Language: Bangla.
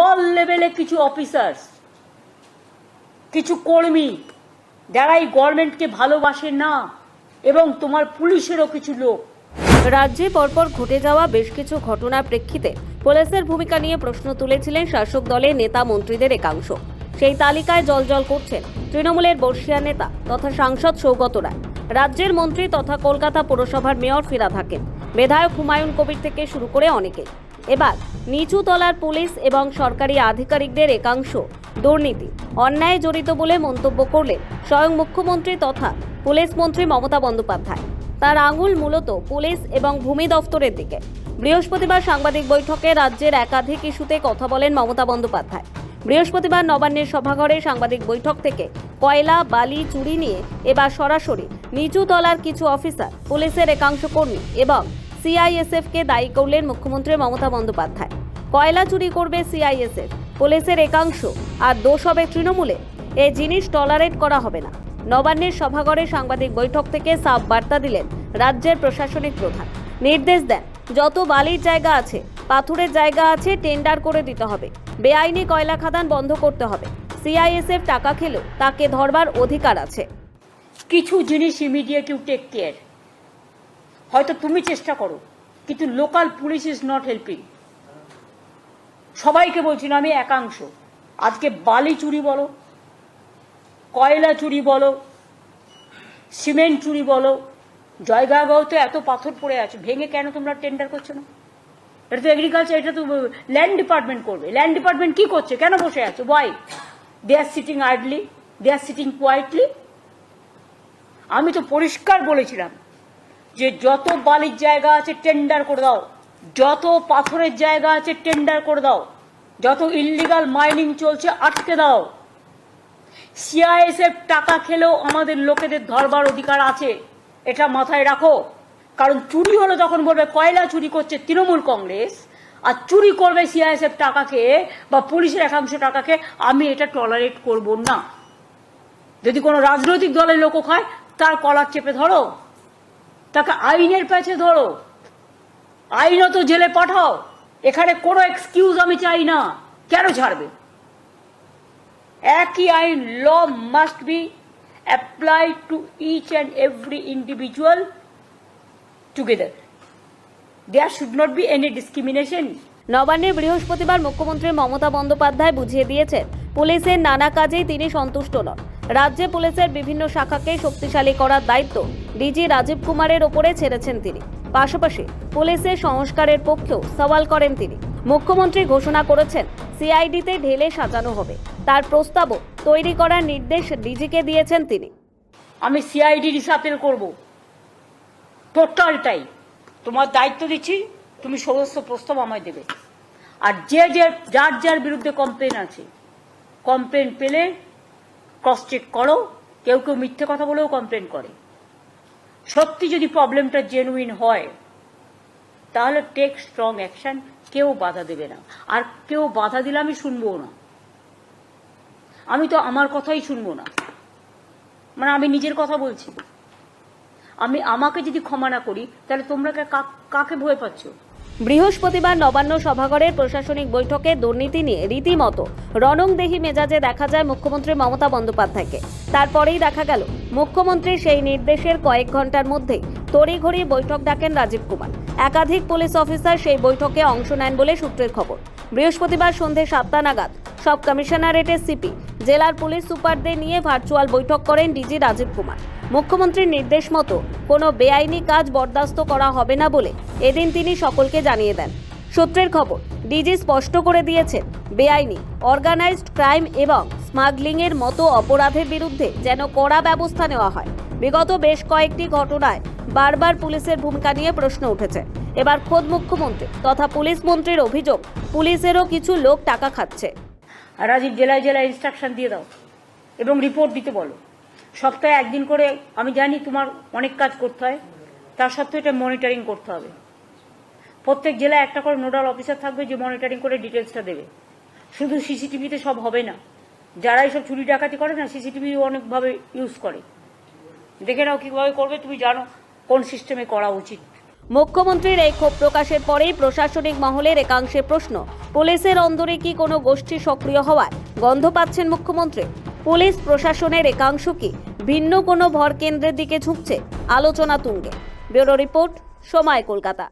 লোয়ার লেভেলে কিছু অফিসার্স কিছু কর্মী যারা এই গভর্নমেন্টকে ভালোবাসে না, এবং তোমার পুলিশেরও কিছু লোক। রাজ্যে পরপর ঘটে যাওয়া বেশ কিছু ঘটনার প্রেক্ষিতে পুলিশের ভূমিকা নিয়ে প্রশ্ন তুলেছিলেন শাসক দলের নেতা মন্ত্রীদের একাংশ। সেই তালিকায় জলজল করছেন তৃণমূলের বর্ষিয়া নেতা তথা সাংসদ সৌগত রায়। রাজ্যের মন্ত্রী তথা কলকাতা পৌরসভার মেয়র ফিরাদ থাকেন বিধায়ক হুমায়ুন কবির থেকে শুরু করে অনেকে। এবার নিচু তলার পুলিশ এবং সরকারি আধিকারিকদের একাংশ দুর্নীতি, অন্যায় জড়িত বলে মন্তব্য করলেন স্বয়ং মুখ্যমন্ত্রী তথা পুলিশ মন্ত্রী মমতা বন্দ্যোপাধ্যায়। তার আঙুল মূলত পুলিশ এবং ভূমি দফতরের দিকে। বৃহস্পতিবার সাংবাদিক বৈঠকে রাজ্যের একাধিক ইস্যুতে কথা বলেন মমতা বন্দ্যোপাধ্যায়। বৃহস্পতিবার নবান্নের সভাঘরে সাংবাদিক বৈঠক থেকে কয়লা, বালি, চুরি নিয়ে এবার সরাসরি নিচু তলার কিছু অফিসার, পুলিশের একাংশ কর্মী এবং সিআইএসএফকে দায়ী করলেন মুখ্যমন্ত্রী মমতা বন্দ্যোপাধ্যায়। কয়লা চুরি করবে সিআইএসএফ পুলিশের একাংশ, আর দোষ হবে তৃণমূলে। এ জিনিস টলারেট করা হবে না। নবান্নের সভাঘরে সাংবাদিক বৈঠক থেকে সাফ বার্তা দিলেন রাজ্যের প্রশাসনিক প্রধান। নির্দেশ দেন, যত বালির জায়গা আছে, পাথরের জায়গা আছে, টেন্ডার করে দিতে হবে। বেআইনি কয়লা খাদান বন্ধ করতে হবে। সিআইএসএফ টাকা খেলেও তাকে ধরবার অধিকার আছে। কিছু জিনিস ইমিডিয়েট ইউ টেক কেয়ার হয়তো তুমি চেষ্টা করো, কিন্তু local police is not helping সবাইকে বলছি না, আমি একাংশ। আজকে বালি চুরি বলো, কয়লা চুরি বলো, সিমেন্ট চুরি বলো জয়গাঁওতে এত পাথর পড়ে আছে, ভেঙে কেন তোমরা টেন্ডার করছ না? এটা তো এগ্রিকালচার এটা তো ল্যান্ড ডিপার্টমেন্ট করবে। ল্যান্ড ডিপার্টমেন্ট কি করছে? কেন বসে আছে? Why they are sitting idly they are sitting quietly আমি তো পরিষ্কার বলেছিলাম যে যত বালির জায়গা আছে টেন্ডার করে দাও। যত পাথরের জায়গা আছে টেন্ডার করে দাও। যত ইল্লিগাল মাইনিং চলছে, আটকে দাও। সিআইএসএফ টাকা খেলেও আমাদের লোকেদের ধরবার অধিকার আছে। এটা মাথায় রাখো। কারণ চুরি হলো তখন বলবে, কয়লা চুরি করছে তৃণমূল কংগ্রেস, আর চুরি করবে সিআইএসএফ টাকাকে বা পুলিশের একাংশ টাকাকে, আমি এটা টলারেট করব না। যদি কোনো রাজনৈতিক দলের লোকও খায়, তার কলার চেপে ধরো। তাকে আইনের প্যাচে ধরো। আইনত জেলে পাঠাও। এখানে কোনো এক্সকিউজ আমি চাই না। কেন ছাড়বে? একই আইন law must be apply to each and every individual together there should not be any discrimination নবান্নে বৃহস্পতিবার মুখ্যমন্ত্রী মমতা বন্দ্যোপাধ্যায় বুঝিয়ে দিয়েছেন, পুলিশের নানা কাজেই তিনি সন্তুষ্ট নন। রাজ্যে পুলিশের বিভিন্ন শাখাকে শক্তিশালী করার দায়িত্ব ডিজি রাজীব কুমারের ওপরে ছেড়েছেন তিনি। পাশাপাশি পুলিশের সংস্কারের পক্ষেও সওয়াল করেন তিনি। মুখ্যমন্ত্রী ঘোষণা করেছেন, সিআইডিতে ঢেলে সাজানো হবে। তার প্রস্তাবও তৈরি করার নির্দেশ ডিজিকে দিয়েছেন তিনি। আমি সিআইডি রিসাপেল করব। টোটালটাই। তোমার দায়িত্ব দিচ্ছি, তুমি সমস্ত প্রস্তাব আমায় দেবে। আর যে যে, যার যার বিরুদ্ধে কমপ্লেন আছে কমপ্লেন পেলে ক্রস চেক করো। কেউ কেউ মিথ্যে কথা বলেও কমপ্লেন করে। সত্যি যদি প্রবলেমটা জেনুইন হয়, তাহলে টেক স্ট্রং অ্যাকশন কেউ বাধা দেবে না। আর কেউ বাধা দিলে আমি শুনবও না। আমি তো আমার কথাই শুনব না। মানে আমি নিজের কথা বলছি। আমি, আমাকে যদি ক্ষমা না করি, তাহলে তোমরা কাকে ভয় পাচ্ছ? বৃহস্পতিবার নবান্ন সভাঘরের প্রশাসনিক বৈঠকে দুর্নীতি নিয়ে রীতিমতো রণংদেহী মেজাজে দেখা যায় মুখ্যমন্ত্রী মমতা বন্দ্যোপাধ্যায়কে। তারপরেই দেখা গেল, মুখ্যমন্ত্রী সেই নির্দেশের কয়েক ঘণ্টার মধ্যেই তড়িঘড়ি বৈঠক ডাকেন রাজীব কুমার। একাধিক পুলিশ অফিসার সেই বৈঠকে অংশ নেন বলে সূত্রের খবর। বৃহস্পতিবার সন্ধে সাতটা নাগাদ সব কমিশনারেটের সিপি, জেলার পুলিশ সুপারদের নিয়ে ভার্চুয়াল বৈঠক করেন ডিজি রাজীব কুমার। মুখ্যমন্ত্রীর নির্দেশ মতো কোনো বেআইনি কাজ বরদাস্ত করা হবে না বলে এদিন তিনি সকলকে জানিয়ে দেন। সূত্রের খবর, ডিজি স্পষ্ট করে দিয়েছেন, বেআইনি, অর্গানাইজড ক্রাইম এবং স্মাগলিংয়ের মতো অপরাধের বিরুদ্ধে যেন কড়া ব্যবস্থা নেওয়া হয়। বিগত বেশ কয়েকটি ঘটনায় বারবার পুলিশের ভূমিকা নিয়ে প্রশ্ন উঠেছে। এবার খোদ মুখ্যমন্ত্রী তথা পুলিশ মন্ত্রীর অভিযোগ, পুলিশেরও কিছু লোক টাকা খাচ্ছে। রাজীব, জেলায় জেলায় ইনস্ট্রাকশন দিয়ে দাও এবং রিপোর্ট দিতে বলো। সপ্তাহে একদিন করে, আমি জানি তোমার অনেক কাজ করতে হয়, তার সত্ত্বেও এটা মনিটরিং করতে হবে। প্রত্যেক জেলায় একটা করে নোডাল অফিসার থাকবে যে মনিটরিং করে ডিটেলসটা দেবে। শুধু সিসিটিভিতে সব হবে না। যারা এইসব চুরি ডাকাতি করে না সিসিটিভি অনেকভাবে ইউজ করে। দেখে নাও কীভাবে করবে, তুমি জানো কোন সিস্টেমে করা উচিত। মুখ্যমন্ত্রীর এই ক্ষোভ প্রকাশের পরেই প্রশাসনিক মহলের একাংশে প্রশ্ন, পুলিশের অন্দরে কি কোনো গোষ্ঠী সক্রিয় হওয়ায় গন্ধ পাচ্ছেন মুখ্যমন্ত্রী? পুলিশ প্রশাসনের একাংশ কি? ভিন্ন কোনো ভরকেন্দ্রের দিকে ঝুঁকছে আলোচনা তুঙ্গে। ব্যুরো রিপোর্ট সময় কলকাতা।